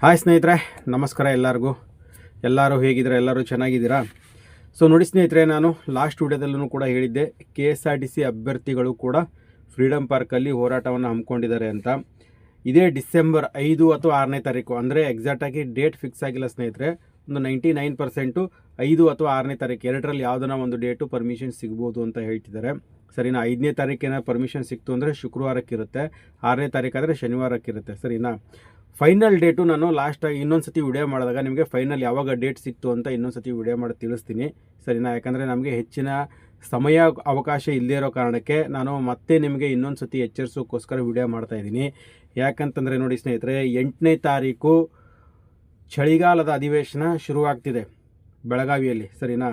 Hi ಸ್ನೇಹಿತರೆ, ನಮಸ್ಕಾರ ಎಲ್ಲರಿಗೂ. ಎಲ್ಲರೂ ಹೇಗಿದ್ದೀರಾ? ಎಲ್ಲರೂ ಚೆನ್ನಾಗಿದ್ದೀರಾ? ಸೊ ನೋಡಿ ಸ್ನೇಹಿತರೆ, ನಾನು ಲಾಸ್ಟ್ ವಿಡಿಯೋದಲ್ಲೂ ಕೂಡ ಹೇಳಿದ್ದೆ K S R T C ಅಭ್ಯರ್ಥಿಗಳು ಕೂಡ ಫ್ರೀಡಮ್ ಪಾರ್ಕಲ್ಲಿ ಹೋರಾಟವನ್ನು ಹಮ್ಮಿಕೊಂಡಿದ್ದಾರೆ ಅಂತ. ಇದೇ ಡಿಸೆಂಬರ್ ಐದು ಅಥವಾ ಆರನೇ ತಾರೀಕು, ಅಂದರೆ ಎಕ್ಸಾಕ್ಟಾಗಿ ಡೇಟ್ ಫಿಕ್ಸ್ ಆಗಿಲ್ಲ ಸ್ನೇಹಿತರೆ. ಒಂದು ನೈಂಟಿ ನೈನ್ ಪರ್ಸೆಂಟು ಐದು ಅಥವಾ ಆರನೇ ತಾರೀಕು, ಎರಡರಲ್ಲಿ ಯಾವುದನ್ನ ಒಂದು ಡೇಟು ಪರ್ಮಿಷನ್ ಸಿಗ್ಬೋದು ಅಂತ ಹೇಳ್ತಿದ್ದಾರೆ. ಸರಿನಾ? ಐದನೇ ತಾರೀಕಿನ ಪರ್ಮಿಷನ್ ಸಿಕ್ತು ಅಂದರೆ ಶುಕ್ರವಾರಕ್ಕಿರುತ್ತೆ, ಆರನೇ ತಾರೀಕಾದರೆ ಶನಿವಾರಕ್ಕಿರುತ್ತೆ, ಸರಿನಾ? ಫೈನಲ್ ಡೇಟು ನಾನು ಲಾಸ್ಟಾಗಿ ಇನ್ನೊಂದು ಸತಿ ವಿಡಿಯೋ ಮಾಡಿದಾಗ ನಿಮಗೆ ಫೈನಲ್ ಯಾವಾಗ ಡೇಟ್ ಸಿಕ್ತು ಅಂತ ಇನ್ನೊಂದು ಸತಿ ವಿಡಿಯೋ ಮಾಡಿ ತಿಳಿಸ್ತೀನಿ. ಸರಿನಾ? ಯಾಕಂದರೆ ನಮಗೆ ಹೆಚ್ಚಿನ ಸಮಯ ಅವಕಾಶ ಇಲ್ಲದೇ ಇರೋ ಕಾರಣಕ್ಕೆ ನಾನು ಮತ್ತೆ ನಿಮಗೆ ಇನ್ನೊಂದು ಸತಿ ಎಚ್ಚರಿಸೋಕ್ಕೋಸ್ಕರ ವಿಡಿಯೋ ಮಾಡ್ತಾ ಇದ್ದೀನಿ. ಯಾಕಂತಂದರೆ ನೋಡಿ ಸ್ನೇಹಿತರೆ, ಎಂಟನೇ ತಾರೀಕು ಚಳಿಗಾಲದ ಅಧಿವೇಶನ ಶುರುವಾಗ್ತಿದೆ ಬೆಳಗಾವಿಯಲ್ಲಿ. ಸರಿನಾ?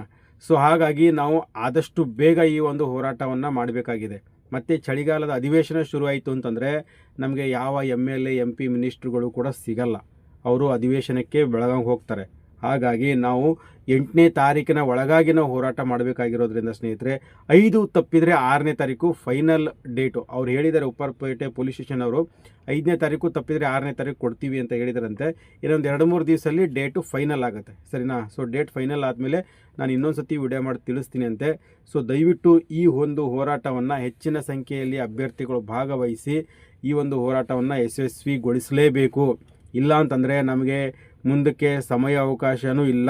ಸೊ ಹಾಗಾಗಿ ನಾವು ಆದಷ್ಟು ಬೇಗ ಈ ಒಂದು ಹೋರಾಟವನ್ನು ಮಾಡಬೇಕಾಗಿದೆ. ಮತ್ತು ಚಳಿಗಾಲದ ಅಧಿವೇಶನ ಶುರುವಾಯಿತು ಅಂತಂದರೆ ನಮಗೆ ಯಾವ ಎಂ ಎಲ್ ಎ ಎಂ ಮಿನಿಸ್ಟ್ರುಗಳು ಕೂಡ ಸಿಗಲ್ಲ. ಅವರು ಅಧಿವೇಶನಕ್ಕೆ ಬೆಳಗಾವಿಗೆ ಹೋಗ್ತಾರೆ. ಹಾಗಾಗಿ ನಾವು ಎಂಟನೇ ತಾರೀಕಿನ ಒಳಗಾಗಿ ನಾವು ಹೋರಾಟ ಮಾಡಬೇಕಾಗಿರೋದ್ರಿಂದ ಸ್ನೇಹಿತರೆ, ಐದು ತಪ್ಪಿದರೆ ಆರನೇ ತಾರೀಕು ಫೈನಲ್ ಡೇಟು. ಅವ್ರು ಹೇಳಿದ್ದಾರೆ ಉಪ್ಪರಪೇಟೆ ಪೊಲೀಸ್ ಸ್ಟೇಷನ್ ಅವರು, ಐದನೇ ತಾರೀಕು ತಪ್ಪಿದರೆ ಆರನೇ ತಾರೀಕು ಕೊಡ್ತೀವಿ ಅಂತ ಹೇಳಿದರಂತೆ. ಇನ್ನೊಂದು ಎರಡು ಮೂರು ದಿವಸದಲ್ಲಿ ಡೇಟು ಫೈನಲ್ ಆಗುತ್ತೆ. ಸರಿನಾ? ಸೊ, ಡೇಟ್ ಫೈನಲ್ ಆದಮೇಲೆ ನಾನು ಇನ್ನೊಂದು ಸತಿ ವಿಡಿಯೋ ಮಾಡಿ ತಿಳಿಸ್ತೀನಿ ಅಂತೆ. ಸೊ, ದಯವಿಟ್ಟು ಈ ಒಂದು ಹೋರಾಟವನ್ನು ಹೆಚ್ಚಿನ ಸಂಖ್ಯೆಯಲ್ಲಿ ಅಭ್ಯರ್ಥಿಗಳು ಭಾಗವಹಿಸಿ ಈ ಒಂದು ಹೋರಾಟವನ್ನು ಯಶಸ್ವಿಗೊಳಿಸಲೇಬೇಕು. ಇಲ್ಲ ಅಂತಂದರೆ ನಮಗೆ ಮುಂದಕ್ಕೆ ಸಮಯ ಅವಕಾಶವೂ ಇಲ್ಲ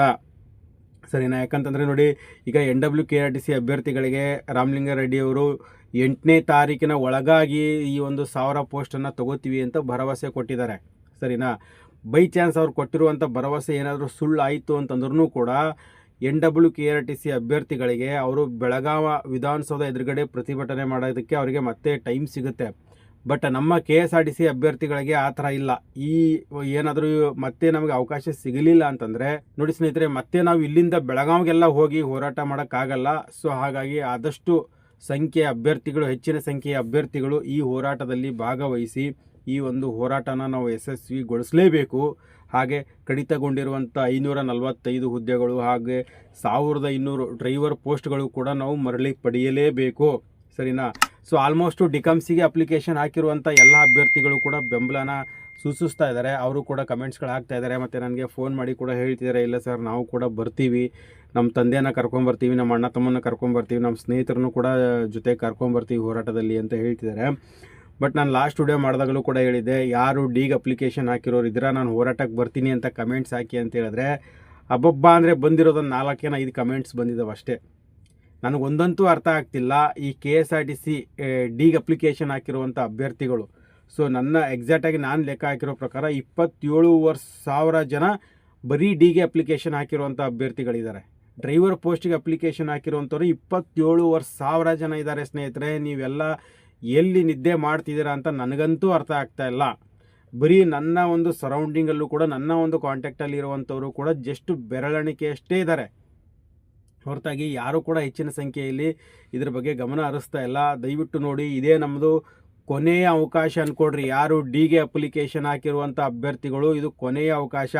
ಸರಿನಾ ಯಾಕಂತಂದರೆ ನೋಡಿ, ಈಗ N W K R T C ಅಭ್ಯರ್ಥಿಗಳಿಗೆ ರಾಮಲಿಂಗಾರೆಡ್ಡಿ ಅವರು ಎಂಟನೇ ತಾರೀಕಿನ ಒಳಗಾಗಿ ಈ ಒಂದು ಸಾವಿರ ಪೋಸ್ಟನ್ನು ತಗೋತೀವಿ ಅಂತ ಭರವಸೆ ಕೊಟ್ಟಿದ್ದಾರೆ. ಸರಿನಾ? ಬೈ ಚಾನ್ಸ್ ಅವ್ರು ಕೊಟ್ಟಿರುವಂಥ ಭರವಸೆ ಏನಾದರೂ ಸುಳ್ಳು ಆಯಿತು ಅಂತಂದ್ರೂ ಕೂಡ N W K R T C ಅಭ್ಯರ್ಥಿಗಳಿಗೆ ಅವರು ಬೆಳಗಾವ ವಿಧಾನಸೌಧ ಎದುರುಗಡೆ ಪ್ರತಿಭಟನೆ ಮಾಡೋದಕ್ಕೆ ಅವರಿಗೆ ಮತ್ತೆ ಟೈಮ್ ಸಿಗುತ್ತೆ. ಬಟ್ ನಮ್ಮ K S R T C ಅಭ್ಯರ್ಥಿಗಳಿಗೆ ಆ ಥರ ಇಲ್ಲ. ಈ ಏನಾದರೂ ಮತ್ತೆ ನಮಗೆ ಅವಕಾಶ ಸಿಗಲಿಲ್ಲ ಅಂತಂದರೆ, ನೋಡಿ ಸ್ನೇಹಿತರೆ, ಮತ್ತೆ ನಾವು ಇಲ್ಲಿಂದ ಬೆಳಗಾವಿಗೆಲ್ಲ ಹೋಗಿ ಹೋರಾಟ ಮಾಡೋಕ್ಕಾಗಲ್ಲ. ಸೊ ಹಾಗಾಗಿ ಆದಷ್ಟು ಸಂಖ್ಯೆಯ ಅಭ್ಯರ್ಥಿಗಳು, ಹೆಚ್ಚಿನ ಸಂಖ್ಯೆಯ ಅಭ್ಯರ್ಥಿಗಳು ಈ ಹೋರಾಟದಲ್ಲಿ ಭಾಗವಹಿಸಿ, ಈ ಒಂದು ಹೋರಾಟನ ನಾವು ಯಶಸ್ವಿಗೊಳಿಸಲೇಬೇಕು. ಹಾಗೆ ಕಡಿತಗೊಂಡಿರುವಂಥ ಐನೂರ ನಲವತ್ತೈದು ಹುದ್ದೆಗಳು ಹಾಗೆ ಸಾವಿರದ ಇನ್ನೂರು ಡ್ರೈವರ್ ಪೋಸ್ಟ್ಗಳು ಕೂಡ ನಾವು ಮರಳಿ ಪಡೆಯಲೇಬೇಕು. ಸರಿನಾ? ಸೊ ಆಲ್ಮೋಸ್ಟು ಡಿಕಮ್ಸಿಗೆ ಅಪ್ಲಿಕೇಶನ್ ಹಾಕಿರುವಂಥ ಎಲ್ಲ ಅಭ್ಯರ್ಥಿಗಳು ಕೂಡ ಬೆಂಬಲನ ಸೂಚಿಸ್ತಾ ಇದ್ದಾರೆ. ಅವರು ಕೂಡ ಕಮೆಂಟ್ಸ್ಗಳು ಹಾಕ್ತಾ ಇದ್ದಾರೆ. ಮತ್ತು ನನಗೆ ಫೋನ್ ಮಾಡಿ ಕೂಡ ಹೇಳ್ತಿದ್ದಾರೆ. ಇಲ್ಲ ಸರ್ ನಾವು ಕೂಡ ಬರ್ತೀವಿ. ನಮ್ಮ ತಂದೆನ ಕರ್ಕೊಂಬರ್ತೀವಿ ನಮ್ಮ ಅಣ್ಣ ತಮ್ಮನ್ನು ಕರ್ಕೊಂಬರ್ತೀವಿ ನಮ್ಮ ಸ್ನೇಹಿತರನ್ನು ಕೂಡ ಜೊತೆ ಕರ್ಕೊಂಬರ್ತೀವಿ ಹೋರಾಟದಲ್ಲಿ ಅಂತ ಹೇಳ್ತಿದ್ದಾರೆ. ಬಟ್ ನಾನು ಲಾಸ್ಟ್ ವಿಡಿಯೋ ಮಾಡಿದಾಗಲೂ ಕೂಡ ಹೇಳಿದ್ದೆ, ಯಾರು ಡಿಗ್ ಅಪ್ಲಿಕೇಶನ್ ಹಾಕಿರೋರು ಇದ್ರ ನಾನು ಹೋರಾಟಕ್ಕೆ ಬರ್ತೀನಿ ಅಂತ ಕಮೆಂಟ್ಸ್ ಹಾಕಿ ಅಂತ ಹೇಳಿದ್ರೆ, ಅಬ್ಬಬ್ಬ ಅಂದರೆ ಬಂದಿರೋದೊಂದು ನಾಲ್ಕೇನ ಐದು ಕಮೆಂಟ್ಸ್ ಬಂದಿದ್ದಾವೆ ಅಷ್ಟೇ. ನನಗೊಂದಂತೂ ಅರ್ಥ ಆಗ್ತಿಲ್ಲ ಈ K S R T C ಡಿಗ್ ಅಪ್ಲಿಕೇಶನ್ ಹಾಕಿರುವಂಥ ಅಭ್ಯರ್ಥಿಗಳು. ಸೊ ನನ್ನ ಎಕ್ಸಾಕ್ಟಾಗಿ ನಾನು ಲೆಕ್ಕ ಹಾಕಿರೋ ಪ್ರಕಾರ ಇಪ್ಪತ್ತೇಳು ವರ್ಷ, ಸಾವಿರ ಜನ ಬರೀ ಡಿಗೆ ಅಪ್ಲಿಕೇಶನ್ ಹಾಕಿರುವಂಥ ಅಭ್ಯರ್ಥಿಗಳಿದ್ದಾರೆ. ಡ್ರೈವರ್ ಪೋಸ್ಟಿಗೆ ಅಪ್ಲಿಕೇಶನ್ ಹಾಕಿರುವಂಥವ್ರು ಇಪ್ಪತ್ತೇಳು ವರ್ಷ, ಸಾವಿರ ಜನ ಇದ್ದಾರೆ ಸ್ನೇಹಿತರೆ. ನೀವೆಲ್ಲ ಎಲ್ಲಿ ನಿದ್ದೆ ಮಾಡ್ತಿದ್ದೀರಾ ಅಂತ ನನಗಂತೂ ಅರ್ಥ ಆಗ್ತಾ ಇಲ್ಲ. ಬರೀ ನನ್ನ ಒಂದು ಸರೌಂಡಿಂಗಲ್ಲೂ ಕೂಡ, ನನ್ನ ಒಂದು ಕಾಂಟ್ಯಾಕ್ಟಲ್ಲಿ ಇರುವಂಥವರು ಕೂಡ ಜಸ್ಟ್ ಬೆರಳೆಣಿಕೆಯಷ್ಟೇ ಇದ್ದಾರೆ. ಹೊರತಾಗಿ ಯಾರೂ ಕೂಡ ಹೆಚ್ಚಿನ ಸಂಖ್ಯೆಯಲ್ಲಿ ಇದ್ರ ಬಗ್ಗೆ ಗಮನ ಹರಿಸ್ತಾ ಇಲ್ಲ. ದಯವಿಟ್ಟು ನೋಡಿ, ಇದೇ ನಮ್ಮದು ಕೊನೆಯ ಅವಕಾಶ ಅಂದ್ಕೊಡ್ರಿ ಯಾರು ಡಿಗೆ ಅಪ್ಲಿಕೇಶನ್ ಹಾಕಿರುವಂಥ ಅಭ್ಯರ್ಥಿಗಳು, ಇದು ಕೊನೆಯ ಅವಕಾಶ.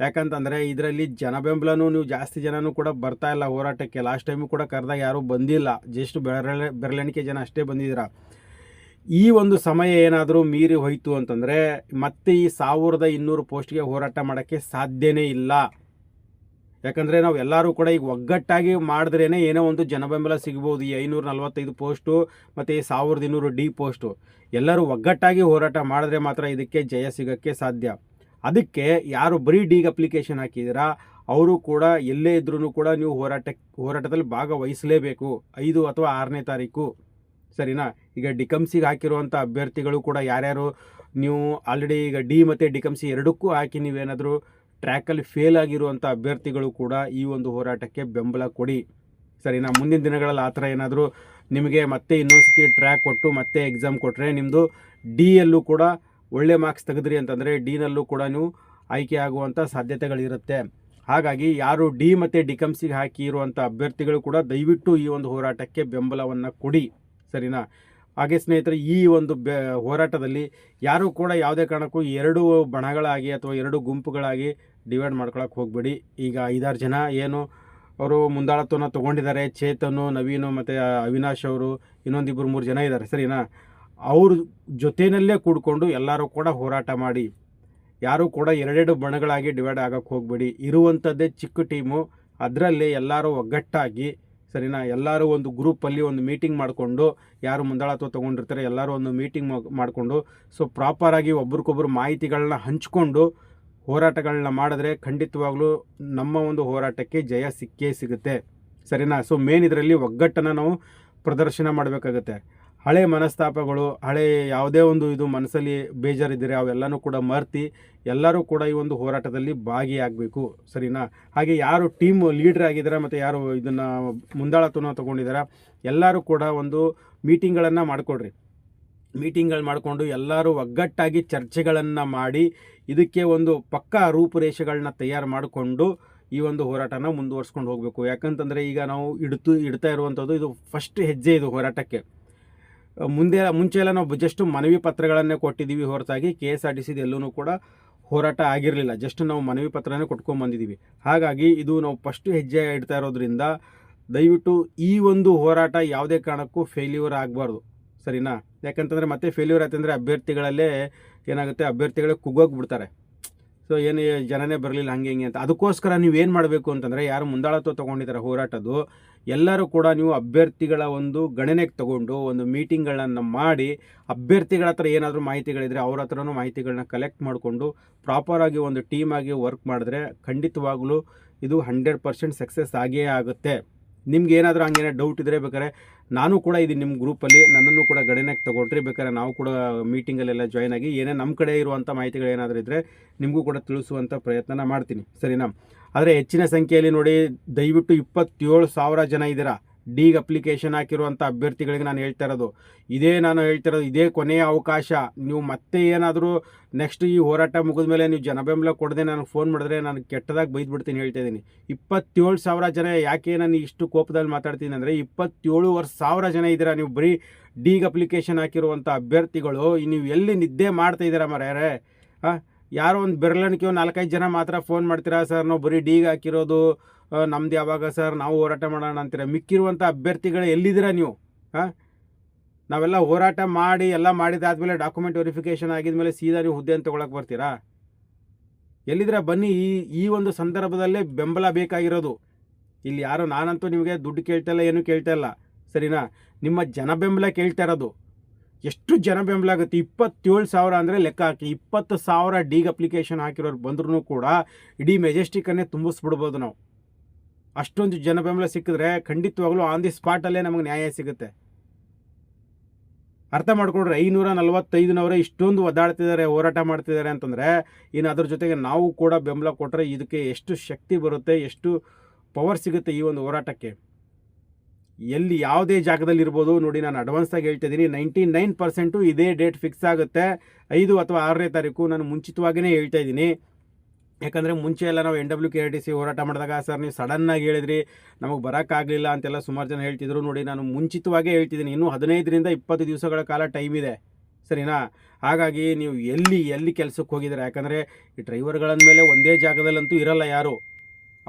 ಯಾಕಂತಂದರೆ ಇದರಲ್ಲಿ ಜನ ಬೆಂಬಲನೂ ನೀವು ಜಾಸ್ತಿ ಜನನೂ ಕೂಡ ಬರ್ತಾ ಇಲ್ಲ ಹೋರಾಟಕ್ಕೆ. ಲಾಸ್ಟ್ ಟೈಮು ಕೂಡ ಕರೆದಾಗ ಯಾರೂ ಬಂದಿಲ್ಲ. ಜಸ್ಟ್ ಬೆರಳೆ, ಬೆರಳೆಣಿಕೆ ಜನ ಅಷ್ಟೇ ಬಂದಿದ್ದೀರ. ಈ ಒಂದು ಸಮಯ ಏನಾದರೂ ಮೀರಿ ಹೋಯಿತು ಅಂತಂದರೆ ಮತ್ತೆ ಈ ಸಾವಿರದ ಇನ್ನೂರು ಪೋಸ್ಟ್ಗೆ ಹೋರಾಟ ಮಾಡೋಕ್ಕೆ ಸಾಧ್ಯನೇ ಇಲ್ಲ. ಯಾಕಂದರೆ ನಾವು ಎಲ್ಲರೂ ಕೂಡ ಈಗ ಒಗ್ಗಟ್ಟಾಗಿ ಮಾಡಿದ್ರೇ ಏನೋ ಒಂದು ಜನಬೆಂಬಲ ಸಿಗ್ಬೋದು. ಈ ಐನೂರ ನಲ್ವತ್ತೈದು ಪೋಸ್ಟು ಮತ್ತು ಈ ಸಾವಿರದ ಇನ್ನೂರು ಡಿ ಪೋಸ್ಟು. ಎಲ್ಲರೂ ಒಗ್ಗಟ್ಟಾಗಿ ಹೋರಾಟ ಮಾಡಿದ್ರೆ ಮಾತ್ರ ಇದಕ್ಕೆ ಜಯ ಸಿಗೋಕ್ಕೆ ಸಾಧ್ಯ. ಅದಕ್ಕೆ ಯಾರು ಬರೀ ಡಿಗೆ ಅಪ್ಲಿಕೇಶನ್ ಹಾಕಿದ್ದೀರಾ ಅವರು ಕೂಡ ಎಲ್ಲೇ ಇದ್ರೂ ಕೂಡ ನೀವು ಹೋರಾಟ, ಹೋರಾಟದಲ್ಲಿ ಭಾಗವಹಿಸಲೇಬೇಕು. ಐದು ಅಥವಾ ಆರನೇ ತಾರೀಕು. ಸರಿನಾ? ಈಗ ಡಿಕಮ್ಸಿಗೆ ಹಾಕಿರುವಂಥ ಅಭ್ಯರ್ಥಿಗಳು ಕೂಡ ಯಾರ್ಯಾರು? ನೀವು ಆಲ್ರೆಡಿ ಈಗ ಡಿ ಮತ್ತು ಡಿಕಮ್ಸಿ ಎರಡಕ್ಕೂ ಹಾಕಿ ನೀವೇನಾದರೂ ಟ್ರ್ಯಾಕಲ್ಲಿ ಫೇಲ್ ಆಗಿರುವಂಥ ಅಭ್ಯರ್ಥಿಗಳು ಕೂಡ ಈ ಒಂದು ಹೋರಾಟಕ್ಕೆ ಬೆಂಬಲ ಕೊಡಿ. ಸರಿನಾ ಮುಂದಿನ ದಿನಗಳಲ್ಲಿ ಆ ಥರ ಏನಾದರೂ ನಿಮಗೆ ಮತ್ತೆ ಇನ್ನೊಂದು ಸತಿ ಟ್ರ್ಯಾಕ್ ಕೊಟ್ಟು ಮತ್ತೆ ಎಕ್ಸಾಮ್ ಕೊಟ್ಟರೆ ನಿಮ್ಮದು ಡಿ ಯಲ್ಲೂ ಕೂಡ ಒಳ್ಳೆ ಮಾರ್ಕ್ಸ್ ತೆಗೆದ್ರಿ ಅಂತಂದರೆ ಡಿನಲ್ಲೂ ಕೂಡ ನೀವು ಆಯ್ಕೆ ಆಗುವಂಥ ಸಾಧ್ಯತೆಗಳಿರುತ್ತೆ. ಹಾಗಾಗಿ ಯಾರು ಡಿ ಮತ್ತು ಡಿಕಮ್ಸಿಗೆ ಹಾಕಿ ಇರುವಂಥ ಅಭ್ಯರ್ಥಿಗಳು ಕೂಡ ದಯವಿಟ್ಟು ಈ ಒಂದು ಹೋರಾಟಕ್ಕೆ ಬೆಂಬಲವನ್ನು ಕೊಡಿ. ಸರಿನಾ? ಹಾಗೆ ಸ್ನೇಹಿತರೆ, ಈ ಒಂದು ಬೆ, ಹೋರಾಟದಲ್ಲಿ ಯಾರೂ ಕೂಡ ಯಾವುದೇ ಕಾರಣಕ್ಕೂ ಎರಡು ಬಣಗಳಾಗಿ ಅಥವಾ ಎರಡು ಗುಂಪುಗಳಾಗಿ ಡಿವೈಡ್ ಮಾಡ್ಕೊಳಕ್ಕೆ ಹೋಗಬೇಡಿ. ಈಗ ಐದಾರು ಜನ ಏನು ಅವರು ಮುಂದಾಳತ್ವನ ತೊಗೊಂಡಿದ್ದಾರೆ, ಚೇತನು, ನವೀನು ಮತ್ತು ಅವಿನಾಶ್ ಅವರು ಇನ್ನೊಂದಿಬ್ಬರು ಮೂರು ಜನ ಇದ್ದಾರೆ, ಸರಿನಾ? ಅವ್ರ ಜೊತೆಯಲ್ಲೇ ಕೂಡಿಕೊಂಡು ಎಲ್ಲರೂ ಕೂಡ ಹೋರಾಟ ಮಾಡಿ. ಯಾರೂ ಕೂಡ ಎರಡೆರಡು ಬಣಗಳಾಗಿ ಡಿವೈಡ್ ಆಗೋಕ್ಕೆ ಹೋಗಬೇಡಿ. ಇರುವಂಥದ್ದೇ ಚಿಕ್ಕ ಟೀಮು, ಅದರಲ್ಲಿ ಎಲ್ಲರೂ ಒಗ್ಗಟ್ಟಾಗಿ, ಸರಿನಾ? ಎಲ್ಲರೂ ಒಂದು ಗ್ರೂಪಲ್ಲಿ ಒಂದು ಮೀಟಿಂಗ್ ಮಾಡಿಕೊಂಡು, ಯಾರು ಮುಂದಾಳತ್ವ ತೊಗೊಂಡಿರ್ತಾರೆ ಎಲ್ಲರೂ ಒಂದು ಮೀಟಿಂಗ್ ಮಾಡಿಕೊಂಡು, ಸೊ ಪ್ರಾಪರಾಗಿ ಒಬ್ರಿಗೊಬ್ರು ಮಾಹಿತಿಗಳನ್ನ ಹಂಚ್ಕೊಂಡು ಹೋರಾಟಗಳನ್ನ ಮಾಡಿದ್ರೆ ಖಂಡಿತವಾಗ್ಲೂ ನಮ್ಮ ಒಂದು ಹೋರಾಟಕ್ಕೆ ಜಯ ಸಿಕ್ಕೇ ಸಿಗುತ್ತೆ. ಸರಿನಾ? ಸೊ ಮೇನ್ ಇದರಲ್ಲಿ ಒಗ್ಗಟ್ಟನ್ನು ನಾವು ಪ್ರದರ್ಶನ ಮಾಡಬೇಕಾಗುತ್ತೆ. ಹಳೆ ಮನಸ್ತಾಪಗಳು, ಹಳೆ ಯಾವುದೇ ಒಂದು ಇದು ಮನಸ್ಸಲ್ಲಿ ಬೇಜಾರಿದ್ದರೆ ಅವೆಲ್ಲನೂ ಕೂಡ ಮರ್ತಿ ಎಲ್ಲರೂ ಕೂಡ ಈ ಒಂದು ಹೋರಾಟದಲ್ಲಿ ಭಾಗಿಯಾಗಬೇಕು. ಸರಿನಾ? ಹಾಗೆ ಯಾರು ಟೀಮ್ ಲೀಡ್ರ್ ಆಗಿದ್ದಾರೆ ಮತ್ತು ಯಾರು ಇದನ್ನು ಮುಂದಾಳತ್ವನ ತೊಗೊಂಡಿದ್ದಾರೆ, ಎಲ್ಲರೂ ಕೂಡ ಒಂದು ಮೀಟಿಂಗ್ಗಳನ್ನು ಮಾಡಿಕೊಡ್ರಿ ಮೀಟಿಂಗ್ಗಳು ಮಾಡಿಕೊಂಡು ಎಲ್ಲರೂ ಒಗ್ಗಟ್ಟಾಗಿ ಚರ್ಚೆಗಳನ್ನು ಮಾಡಿ ಇದಕ್ಕೆ ಒಂದು ಪಕ್ಕಾ ರೂಪುರೇಷೆಗಳನ್ನ ತಯಾರು ಮಾಡಿಕೊಂಡು ಈ ಒಂದು ಹೋರಾಟನ ಮುಂದುವರ್ಸ್ಕೊಂಡು ಹೋಗಬೇಕು. ಯಾಕಂತಂದರೆ ಈಗ ನಾವು ಇಡ್ತು, ಇಡ್ತಾ ಇರುವಂಥದ್ದು ಇದು ಫಸ್ಟ್ ಹೆಜ್ಜೆ ಇದು ಹೋರಾಟಕ್ಕೆ. ಮುಂದೆ, ಮುಂಚೆ ಎಲ್ಲ ನಾವು ಜಸ್ಟ್ ಮನವಿ ಪತ್ರಗಳನ್ನೇ ಕೊಟ್ಟಿದ್ದೀವಿ ಹೊರತಾಗಿ, ಕೆ ಎಸ್ ಆರ್ ಟಿ ಎಲ್ಲೂ ಕೂಡ ಹೋರಾಟ ಆಗಿರಲಿಲ್ಲ. ಜಸ್ಟ್ ನಾವು ಮನವಿ ಪತ್ರನೇ ಕೊಟ್ಕೊಂಡು ಬಂದಿದ್ದೀವಿ. ಹಾಗಾಗಿ ಇದು ನಾವು ಫಸ್ಟ್ ಹೆಜ್ಜೆ ಇಡ್ತಾ ಇರೋದ್ರಿಂದ ದಯವಿಟ್ಟು ಈ ಒಂದು ಹೋರಾಟ ಯಾವುದೇ ಕಾರಣಕ್ಕೂ ಫೇಲ್ಯೂರ್ ಆಗಬಾರ್ದು. ಸರಿನಾ? ಯಾಕಂತಂದರೆ ಮತ್ತೆ ಫೇಲ್ಯೂರ್ ಆಯ್ತಂದರೆ ಅಭ್ಯರ್ಥಿಗಳಲ್ಲೇ ಏನಾಗುತ್ತೆ, ಅಭ್ಯರ್ಥಿಗಳೇ ಕುಗ್ಗೋಗಿ ಬಿಡ್ತಾರೆ ಸೊ ಏನು ಜನನೇ ಬರಲಿಲ್ಲ, ಹಂಗೆ, ಹಿಂಗೆ ಅಂತ. ಅದಕ್ಕೋಸ್ಕರ ನೀವು ಏನು ಮಾಡಬೇಕು ಅಂತಂದರೆ, ಯಾರು ಮುಂದಾಳತ್ವ ತೊಗೊಂಡಿದ್ದಾರೆ ಹೋರಾಟದ್ದು, ಎಲ್ಲರೂ ಕೂಡ ನೀವು ಅಭ್ಯರ್ಥಿಗಳ ಒಂದು ಗಣನೆಗೆ ತಗೊಂಡು, ಒಂದು ಮೀಟಿಂಗ್ಗಳನ್ನು ಮಾಡಿ, ಅಭ್ಯರ್ಥಿಗಳ ಹತ್ರ ಏನಾದರೂ ಮಾಹಿತಿಗಳಿದ್ರೆ ಅವ್ರ ಹತ್ರನೂ ಮಾಹಿತಿಗಳನ್ನ ಕಲೆಕ್ಟ್ ಮಾಡಿಕೊಂಡು ಪ್ರಾಪರಾಗಿ ಒಂದು ಟೀಮಾಗಿ ವರ್ಕ್ ಮಾಡಿದ್ರೆ ಖಂಡಿತವಾಗಲೂ ಇದು ಹಂಡ್ರೆಡ್ ಪರ್ಸೆಂಟ್ ಸಕ್ಸಸ್ ಆಗೇ ಆಗುತ್ತೆ. ನಿಮ್ಗೆ ಏನಾದರೂ ಹಂಗೇನೋ ಡೌಟ್ ಇದ್ದರೆ ಬೇಕಾದ್ರೆ ನಾನು ಕೂಡ ಇದು ನಿಮ್ಮ ಗ್ರೂಪಲ್ಲಿ, ನನ್ನನ್ನು ಕೂಡ ಗಣನೆಗೆ ತಗೊಂಡ್ರಿ ಬೇಕಾದ್ರೆ ನಾವು ಕೂಡ ಮೀಟಿಂಗಲ್ಲೆಲ್ಲ ಜಾಯ್ನ್ ಆಗಿ ಏನೇ ನಮ್ಮ ಕಡೆ ಇರುವಂಥ ಮಾಹಿತಿಗಳು ಏನಾದರೂ ಇದ್ದರೆ ನಿಮಗೂ ಕೂಡ ತಿಳಿಸುವಂಥ ಪ್ರಯತ್ನ ಮಾಡ್ತೀನಿ, ಸರಿನಾ? ಆದರೆ ಹೆಚ್ಚಿನ ಸಂಖ್ಯೆಯಲ್ಲಿ ನೋಡಿ ದಯವಿಟ್ಟು ಇಪ್ಪತ್ತೇಳು ಜನ ಇದ್ದೀರಾ? ಡೀಗ್ ಅಪ್ಲಿಕೇಶನ್ ಹಾಕಿರುವಂಥ ಅಭ್ಯರ್ಥಿಗಳಿಗೆ ನಾನು ಹೇಳ್ತಾ ಇರೋದು. ಇದೇ ನಾನು ಹೇಳ್ತಾ ಇರೋದು, ಇದೇ ಕೊನೆಯ ಅವಕಾಶ. ನೀವು ಮತ್ತೆ ಏನಾದರೂ ನೆಕ್ಸ್ಟ್ ಈ ಹೋರಾಟ ಮುಗಿದ ಮೇಲೆ ನೀವು ಜನಬೆಂಬಲ ಕೊಡದೆ ನನಗೆ ಫೋನ್ ಮಾಡಿದ್ರೆ ನಾನು ಕೆಟ್ಟದಾಗಿ ಬೈದ್ಬಿಡ್ತೀನಿ ಹೇಳ್ತಾ ಇದ್ದೀನಿ. ಇಪ್ಪತ್ತೇಳು ಸಾವಿರ ಜನ ಯಾಕೆ ನಾನು ಇಷ್ಟು ಕೋಪದಲ್ಲಿ ಮಾತಾಡ್ತೀನಿ ಅಂದರೆ ಇಪ್ಪತ್ತೇಳು ವರ್ಷ ಸಾವಿರ ಜನ ಇದ್ದೀರಾ ನೀವು ಬರೀ ಡೀಗ್ ಅಪ್ಲಿಕೇಶನ್ ಹಾಕಿರುವಂಥ ಅಭ್ಯರ್ಥಿಗಳು. ನೀವು ಎಲ್ಲಿ ನಿದ್ದೆ ಮಾಡ್ತಾ ಇದ್ದೀರಾ ಮರ್ಯಾರೆ ಹಾಂ ಯಾರೋ ಒಂದು ಬೆರಳಿಕೆ ನಾಲ್ಕೈದು ಜನ ಮಾತ್ರ ಫೋನ್ ಮಾಡ್ತೀರಾ ಸರ್ ನಾವು ಬರೀ ಡೀಗ್ ಹಾಕಿರೋದು ನಮ್ದು ಯಾವಾಗ ಸರ್ ನಾವು ಹೋರಾಟ ಮಾಡೋಣ ಅಂತೀರ? ಮಿಕ್ಕಿರುವಂಥ ಅಭ್ಯರ್ಥಿಗಳು ಎಲ್ಲಿದ್ದೀರಾ ನೀವು? ಹಾಂ ನಾವೆಲ್ಲ ಹೋರಾಟ ಮಾಡಿ, ಎಲ್ಲ ಮಾಡಿದಾದ್ಮೇಲೆ ಡಾಕ್ಯುಮೆಂಟ್ ವೆರಿಫಿಕೇಷನ್ ಆಗಿದ್ಮೇಲೆ ಸೀದಾ ನೀವು ಹುದ್ದೆಯನ್ನು ತೊಗೊಳಕ್ಕೆ ಬರ್ತೀರಾ? ಎಲ್ಲಿದ್ರೆ ಬನ್ನಿ, ಈ ಈ ಒಂದು ಸಂದರ್ಭದಲ್ಲೇ ಬೆಂಬಲ ಬೇಕಾಗಿರೋದು. ಇಲ್ಲಿ ಯಾರೋ ನಾನಂತೂ ನಿಮಗೆ ದುಡ್ಡು ಕೇಳ್ತಾ ಇಲ್ಲ, ಏನೂ ಕೇಳ್ತಾ ಇಲ್ಲ. ಸರಿನಾ? ನಿಮ್ಮ ಜನ ಬೆಂಬಲ ಕೇಳ್ತಾ ಇರೋದು. ಎಷ್ಟು ಜನ ಬೆಂಬಲ ಆಗುತ್ತೆ? ಇಪ್ಪತ್ತೇಳು ಸಾವಿರ ಅಂದರೆ ಲೆಕ್ಕ ಹಾಕಿ, ಇಪ್ಪತ್ತು ಸಾವಿರ ಡೀಗ್ ಅಪ್ಲಿಕೇಶನ್ ಹಾಕಿರೋರು ಬಂದ್ರೂ ಕೂಡ ಇಡೀ ಮೆಜೆಸ್ಟಿಕ್ಕನ್ನೇ ತುಂಬಿಸ್ಬಿಡ್ಬೋದು ನಾವು. ಅಷ್ಟೊಂದು ಜನ ಬೆಂಬಲ ಸಿಕ್ಕಿದ್ರೆ ಖಂಡಿತವಾಗ್ಲೂ ಆನ್ ದಿ ಸ್ಪಾಟಲ್ಲೇ ನಮಗೆ ನ್ಯಾಯ ಸಿಗುತ್ತೆ. ಅರ್ಥ ಮಾಡ್ಕೊಡ್ರಿ ಐನೂರ ನಲವತ್ತೈದನವರೇ ಇಷ್ಟೊಂದು ಒದ್ದಾಡ್ತಿದ್ದಾರೆ, ಹೋರಾಟ ಮಾಡ್ತಿದ್ದಾರೆ ಅಂತಂದರೆ ಇನ್ನು ಅದ್ರ ಜೊತೆಗೆ ನಾವು ಕೂಡ ಬೆಂಬಲ ಕೊಟ್ಟರೆ ಇದಕ್ಕೆ ಎಷ್ಟು ಶಕ್ತಿ ಬರುತ್ತೆ, ಎಷ್ಟು ಪವರ್ ಸಿಗುತ್ತೆ ಈ ಒಂದು ಹೋರಾಟಕ್ಕೆ? ಎಲ್ಲಿ ಯಾವುದೇ ಜಾಗದಲ್ಲಿ ಇರ್ಬೋದು. ನೋಡಿ, ನಾನು ಅಡ್ವಾನ್ಸಾಗಿ ಹೇಳ್ತಾ ಇದ್ದೀನಿ. ನೈಂಟಿ ನೈನ್ ಪರ್ಸೆಂಟು ಇದೇ ಡೇಟ್ ಫಿಕ್ಸ್ ಆಗುತ್ತೆ. ಐದು ಅಥವಾ ಆರನೇ ತಾರೀಕು ನಾನು ಮುಂಚಿತವಾಗಿಯೇ ಹೇಳ್ತಾ ಇದ್ದೀನಿ. ಯಾಕಂದರೆ ಮುಂಚೆ ಎಲ್ಲ ನಾವು N W K R T C ಹೋರಾಟ ಮಾಡಿದಾಗ, ಸರ್, ನೀವು ಸಡನ್ನಾಗಿ ಹೇಳಿದ್ರಿ. ನಮಗೆ ಬರೋಕ್ಕಾಗಲಿಲ್ಲ ಅಂತೆಲ್ಲ ಸುಮಾರು ಜನ ಹೇಳ್ತಿದ್ರು. ನೋಡಿ, ನಾನು ಮುಂಚಿತವಾಗೇ ಹೇಳ್ತಿದ್ದೀನಿ. ಇನ್ನೂ ಹದಿನೈದರಿಂದ ಇಪ್ಪತ್ತು ದಿವಸಗಳ ಕಾಲ ಟೈಮ್ ಇದೆ. ಸರಿನಾ? ಹಾಗಾಗಿ ನೀವು ಎಲ್ಲಿ ಎಲ್ಲಿ ಕೆಲಸಕ್ಕೆ ಹೋಗಿದ್ದೀರಾ? ಯಾಕಂದರೆ ಈ ಡ್ರೈವರ್ಗಳ ಮೇಲೆ ಒಂದೇ ಜಾಗದಲ್ಲಂತೂ ಇರಲ್ಲ ಯಾರು.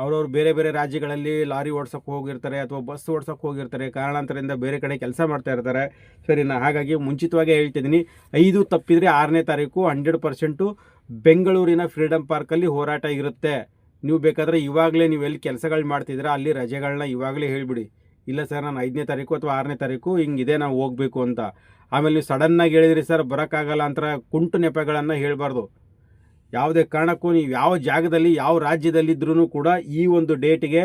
ಅವ್ರವ್ರು ಬೇರೆ ಬೇರೆ ರಾಜ್ಯಗಳಲ್ಲಿ ಲಾರಿ ಓಡ್ಸೋಕ್ಕೆ ಹೋಗಿರ್ತಾರೆ ಅಥವಾ ಬಸ್ ಓಡ್ಸೋಕ್ಕೆ ಹೋಗಿರ್ತಾರೆ. ಕಾರಣಾಂತರದಿಂದ ಬೇರೆ ಕಡೆ ಕೆಲಸ ಮಾಡ್ತಾ ಇರ್ತಾರೆ. ಸರಿನಾ ಹಾಗಾಗಿ ಮುಂಚಿತವಾಗಿ ಹೇಳ್ತಿದ್ದೀನಿ. ಐದು ತಪ್ಪಿದರೆ ಆರನೇ ತಾರೀಕು ಹಂಡ್ರೆಡ್ ಪರ್ಸೆಂಟು ಬೆಂಗಳೂರಿನ ಫ್ರೀಡಮ್ ಪಾರ್ಕಲ್ಲಿ ಹೋರಾಟ ಇರುತ್ತೆ. ನೀವು ಬೇಕಾದರೆ ಇವಾಗಲೇ ನೀವು ಎಲ್ಲಿ ಕೆಲಸಗಳು ಮಾಡ್ತಿದ್ದೀರಾ, ಅಲ್ಲಿ ರಜೆಗಳನ್ನ ಇವಾಗಲೇ ಹೇಳಿಬಿಡಿ. ಇಲ್ಲ ಸರ್, ನಾನು ಐದನೇ ತಾರೀಕು ಅಥವಾ ಆರನೇ ತಾರೀಕು ಹಿಂಗಿದೆ, ನಾವು ಹೋಗಬೇಕು ಅಂತ. ಆಮೇಲೆ ನೀವು ಸಡನ್ನಾಗಿ ಹೇಳಿದ್ರಿ ಸರ್, ಬರೋಕ್ಕಾಗಲ್ಲ ಅಂತ ಕುಂಟು ನೆಪಗಳನ್ನು ಹೇಳಬಾರ್ದು. ಯಾವುದೇ ಕಾರಣಕ್ಕೂ ನೀವು ಯಾವ ಜಾಗದಲ್ಲಿ, ಯಾವ ರಾಜ್ಯದಲ್ಲಿದ್ದರೂ ಕೂಡ ಈ ಒಂದು ಡೇಟಿಗೆ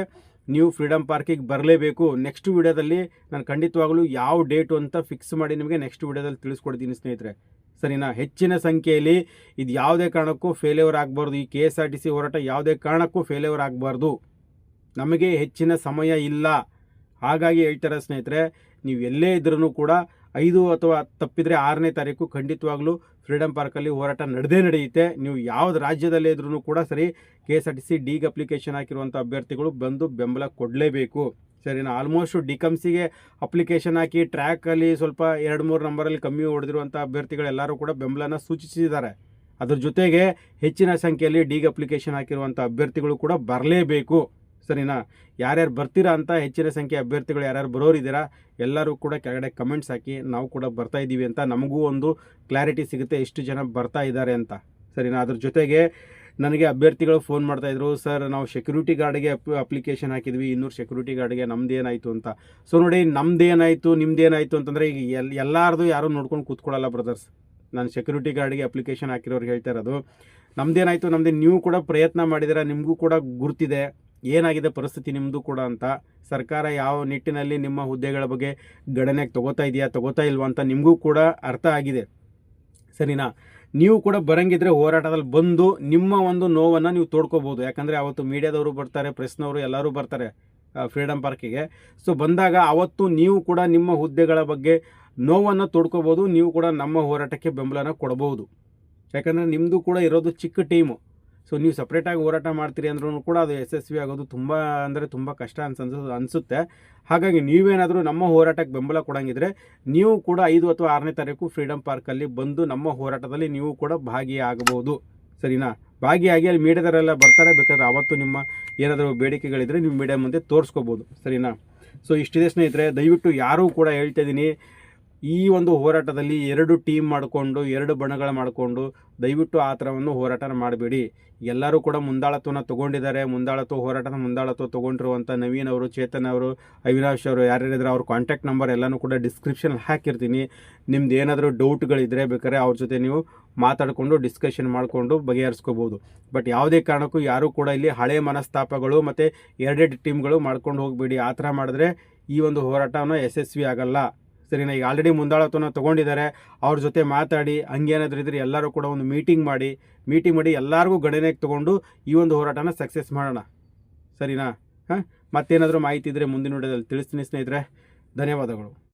ನೀವು ಫ್ರೀಡಮ್ ಪಾರ್ಕಿಗೆ ಬರಲೇಬೇಕು. ನೆಕ್ಸ್ಟ್ ವಿಡಿಯೋದಲ್ಲಿ ನಾನು ಖಂಡಿತವಾಗಲೂ ಯಾವ ಡೇಟು ಅಂತ ಫಿಕ್ಸ್ ಮಾಡಿ ನಿಮಗೆ ನೆಕ್ಸ್ಟ್ ವಿಡಿಯೋದಲ್ಲಿ ತಿಳಿಸ್ಕೊಡ್ತೀನಿ ಸ್ನೇಹಿತರೆ. ಸರಿನಾ? ಹೆಚ್ಚಿನ ಸಂಖ್ಯೆಯಲ್ಲಿ ಇದು ಯಾವುದೇ ಕಾರಣಕ್ಕೂ ಫೇಲ್ಯೂರ್ ಆಗಬಾರ್ದು. ಈ K S R T C ಹೋರಾಟ ಯಾವುದೇ ಕಾರಣಕ್ಕೂ ಫೇಲ್ಯೂರ್ ಆಗಬಾರ್ದು. ನಮಗೆ ಹೆಚ್ಚಿನ ಸಮಯ ಇಲ್ಲ. ಹಾಗಾಗಿ ಹೇಳ್ತಾರೆ ಸ್ನೇಹಿತರೆ, ನೀವು ಎಲ್ಲೇ ಇದ್ರೂ ಕೂಡ ಐದು ಅಥವಾ ತಪ್ಪಿದರೆ ಆರನೇ ತಾರೀಕು ಖಂಡಿತವಾಗ್ಲೂ ಫ್ರೀಡಮ್ ಪಾರ್ಕಲ್ಲಿ ಹೋರಾಟ ನಡೆದೇ ನಡೆಯುತ್ತೆ. ನೀವು ಯಾವ್ದು ರಾಜ್ಯದಲ್ಲೇ ಇದ್ರೂ ಕೂಡ ಸರಿ, K S R T C ಡಿಗ್ ಅಪ್ಲಿಕೇಶನ್ ಹಾಕಿರುವಂಥ ಅಭ್ಯರ್ಥಿಗಳು ಬಂದು ಬೆಂಬಲ ಕೊಡಲೇಬೇಕು. ಸರಿನಾ? ಆಲ್ಮೋಸ್ಟ್ ಡಿಕಮ್ಸಿಗೆ ಅಪ್ಲಿಕೇಶನ್ ಹಾಕಿ ಟ್ರ್ಯಾಕಲ್ಲಿ ಸ್ವಲ್ಪ ಎರಡು ಮೂರು ನಂಬರಲ್ಲಿ ಕಮ್ಮಿ ಹೊಡೆದಿರುವಂಥ ಅಭ್ಯರ್ಥಿಗಳೆಲ್ಲರೂ ಕೂಡ ಬೆಂಬಲನ ಸೂಚಿಸಿದ್ದಾರೆ. ಅದ್ರ ಜೊತೆಗೆ ಹೆಚ್ಚಿನ ಸಂಖ್ಯೆಯಲ್ಲಿ ಡಿಗ್ ಅಪ್ಲಿಕೇಶನ್ ಹಾಕಿರುವಂಥ ಅಭ್ಯರ್ಥಿಗಳು ಕೂಡ ಬರಲೇಬೇಕು. ಸರಿನಾ ಯಾರ್ಯಾರು ಬರ್ತೀರಾ ಅಂತ ಹೆಚ್ಚಿನ ಸಂಖ್ಯೆ ಅಭ್ಯರ್ಥಿಗಳು ಯಾರ್ಯಾರು ಬರೋರಿದ್ದೀರಾ, ಎಲ್ಲರೂ ಕೂಡ ಕೆಳಗಡೆ ಕಮೆಂಟ್ಸ್ ಹಾಕಿ ನಾವು ಕೂಡ ಬರ್ತಾ ಇದ್ದೀವಿ ಅಂತ ನಮಗೂ ಒಂದು ಕ್ಲಾರಿಟಿ ಸಿಗುತ್ತೆ ಎಷ್ಟು ಜನ ಬರ್ತಾ ಇದ್ದಾರೆ ಅಂತ. ಸರಿನಾ? ಅದ್ರ ಜೊತೆಗೆ ನನಗೆ ಅಭ್ಯರ್ಥಿಗಳು ಫೋನ್ ಮಾಡ್ತಾಯಿದ್ರು ಸರ್, ನಾವು ಸೆಕ್ಯೂರಿಟಿ ಗಾರ್ಡ್ಗೆ ಅಪ್ ಅಪ್ಲಿಕೇಶನ್ ಹಾಕಿದ್ವಿ, ಇನ್ನೂರು ಸೆಕ್ಯೂರಿಟಿ ಗಾರ್ಡ್ಗೆ ನಮ್ದು ಏನಾಯಿತು ಅಂತ. ಸೊ ನೋಡಿ, ನಿಮ್ದು ಏನಾಯಿತು ಅಂತಂದರೆ ಈಗ ಎಲ್, ಎಲ್ಲಾರ್ದು ಯಾರೂ ನೋಡ್ಕೊಂಡು ಕೂತ್ಕೊಳ್ಳಲ್ಲ ಬ್ರದರ್ಸ್ ನಾನು ಸೆಕ್ಯೂರಿಟಿ ಗಾರ್ಡ್ಗೆ ಅಪ್ಲಿಕೇಶನ್ ಹಾಕಿರೋರು ಹೇಳ್ತಾ ಇರೋದು ನಮ್ದೇನಾಯಿತು ನಮ್ಮದೇ ನೀವು ಕೂಡ ಪ್ರಯತ್ನ ಮಾಡಿದ್ದೀರಾ, ನಿಮಗೂ ಕೂಡ ಗುರ್ತಿದೆ. ಏನಾಗಿದೆ ಪರಿಸ್ಥಿತಿ ನಿಮ್ಮದು ಕೂಡ ಅಂತ ಸರ್ಕಾರ ಯಾವ ನಿಟ್ಟಿನಲ್ಲಿ ನಿಮ್ಮ ಹುದ್ದೆಗಳ ಬಗ್ಗೆ ಗಣನೆಗೆ ತಗೋತಾ ಇದೆಯಾ, ತಗೋತಾ ಇಲ್ವಾ ಅಂತ ನಿಮಗೂ ಕೂಡ ಅರ್ಥ ಆಗಿದೆ. ಸರಿನಾ? ನೀವು ಕೂಡ ಬರಂಗಿದ್ರೆ ಹೋರಾಟದಲ್ಲಿ ಬಂದು ನಿಮ್ಮ ಒಂದು ನೋವನ್ನು ನೀವು ತೋಡ್ಕೋಬೋದು. ಯಾಕಂದರೆ ಅವತ್ತು ಮೀಡಿಯಾದವರು ಬರ್ತಾರೆ, ಪ್ರೆಸ್ನವರು ಎಲ್ಲರೂ ಬರ್ತಾರೆ ಫ್ರೀಡಮ್ ಪಾರ್ಕಿಗೆ. ಸೊ ಬಂದಾಗ ಅವತ್ತು ನೀವು ಕೂಡ ನಿಮ್ಮ ಹುದ್ದೆಗಳ ಬಗ್ಗೆ ನೋವನ್ನು ತೋಡ್ಕೋಬೋದು, ನೀವು ಕೂಡ ನಮ್ಮ ಹೋರಾಟಕ್ಕೆ ಬೆಂಬಲನ ಕೊಡಬಹುದು. ಯಾಕಂದರೆ ನಿಮ್ಮದು ಕೂಡ ಇರೋದು ಚಿಕ್ಕ ಟೀಮು. ಸೊ ನೀವು ಸಪ್ರೇಟಾಗಿ ಹೋರಾಟ ಮಾಡ್ತೀರಿ ಅಂದ್ರೂ ಕೂಡ ಅದು ಯಶಸ್ವಿ ಆಗೋದು ತುಂಬ ಅಂದರೆ ತುಂಬ ಕಷ್ಟ ಅನ್ಸ ಅನಿಸುತ್ತೆ. ಹಾಗಾಗಿ ನೀವೇನಾದರೂ ನಮ್ಮ ಹೋರಾಟಕ್ಕೆ ಬೆಂಬಲ ಕೊಡಂಗಿದ್ರೆ ನೀವು ಕೂಡ ಐದು ಅಥವಾ ಆರನೇ ತಾರೀಕು ಫ್ರೀಡಮ್ ಪಾರ್ಕಲ್ಲಿ ಬಂದು ನಮ್ಮ ಹೋರಾಟದಲ್ಲಿ ನೀವು ಕೂಡ ಭಾಗಿಯಾಗಬಹುದು. ಸರಿನಾ? ಭಾಗಿಯಾಗಿ ಅಲ್ಲಿ ಮೀಡಿಯಾದವರೆಲ್ಲ ಬರ್ತಾರೆ. ಬೇಕಾದ್ರೆ ಅವತ್ತು ನಿಮ್ಮ ಏನಾದರೂ ಬೇಡಿಕೆಗಳಿದ್ದರೆ ನೀವು ಮೀಡಿಯಾ ಮುಂದೆ ತೋರಿಸ್ಕೋಬೋದು. ಸರಿನಾ? ಸೊ ಇಷ್ಟಿದೆ ಸ್ನೇಹಿತರೆ, ದಯವಿಟ್ಟು ಯಾರೂ ಕೂಡ ಹೇಳ್ತಾ ಇದ್ದೀನಿ ಈ ಒಂದು ಹೋರಾಟದಲ್ಲಿ ಎರಡು ಟೀಮ್ ಮಾಡಿಕೊಂಡು, ಎರಡು ಬಣಗಳ ಮಾಡಿಕೊಂಡು ದಯವಿಟ್ಟು ಆ ಥರವನ್ನು ಹೋರಾಟನ ಮಾಡಬೇಡಿ. ಎಲ್ಲರೂ ಕೂಡ ಮುಂದಾಳತ್ವನ ತೊಗೊಂಡಿದ್ದಾರೆ. ಮುಂದಾಳತ್ವ ಹೋರಾಟನ ಮುಂದಾಳತ್ವ ತೊಗೊಂಡಿರುವಂಥ ನವೀನ್ ಅವರು, ಚೇತನ್ ಅವರು, ಅವಿನಾಶ್ ಅವರು, ಯಾರ್ಯಾರಿದ್ರೆ ಅವ್ರ ಕಾಂಟ್ಯಾಕ್ಟ್ ನಂಬರ್ ಎಲ್ಲನೂ ಕೂಡ ಡಿಸ್ಕ್ರಿಪ್ಷನಲ್ಲಿ ಹಾಕಿರ್ತೀನಿ. ನಿಮ್ದು ಏನಾದರೂ ಡೌಟ್ಗಳಿದ್ದರೆ ಬೇಕಾದ್ರೆ ಅವ್ರ ಜೊತೆ ನೀವು ಮಾತಾಡಿಕೊಂಡು ಡಿಸ್ಕಷನ್ ಮಾಡಿಕೊಂಡು ಬಗೆಹರಿಸ್ಕೋಬೋದು. ಬಟ್ ಯಾವುದೇ ಕಾರಣಕ್ಕೂ ಯಾರೂ ಕೂಡ ಇಲ್ಲಿ ಹಳೆ ಮನಸ್ತಾಪಗಳು ಮತ್ತು ಎರಡೆರಡು ಟೀಮ್ಗಳು ಮಾಡ್ಕೊಂಡು ಹೋಗಬೇಡಿ. ಆ ಥರ ಮಾಡಿದ್ರೆ ಈ ಒಂದು ಹೋರಾಟನ ಯಶಸ್ವಿ ಆಗಲ್ಲ. ಸರಿನಾ? ಈಗ ಆಲ್ರೆಡಿ ಮುಂದಾಳತ್ವನ ತೊಗೊಂಡಿದ್ದಾರೆ ಅವ್ರ ಜೊತೆ ಮಾತಾಡಿ ಹಂಗೇನಾದ್ರೂ ಇದ್ರೆ ಎಲ್ಲರೂ ಕೂಡ ಒಂದು ಮೀಟಿಂಗ್ ಮಾಡಿ ಮೀಟಿಂಗ್ ಮಾಡಿ ಎಲ್ಲರಿಗೂ ಗಣನೆಗೆ ತೊಗೊಂಡು ಈ ಒಂದು ಹೋರಾಟನ ಸಕ್ಸಸ್ ಮಾಡೋಣ. ಸರಿನಾ? ಹಾಂ? ಮತ್ತೇನಾದರೂ ಮಾಹಿತಿ ಇದ್ದರೆ ಮುಂದಿನ ವಿಡಿಯೋದಲ್ಲಿ ತಿಳಿಸ್ತೀನಿ ಸ್ನೇಹಿತರೆ. ಧನ್ಯವಾದಗಳು.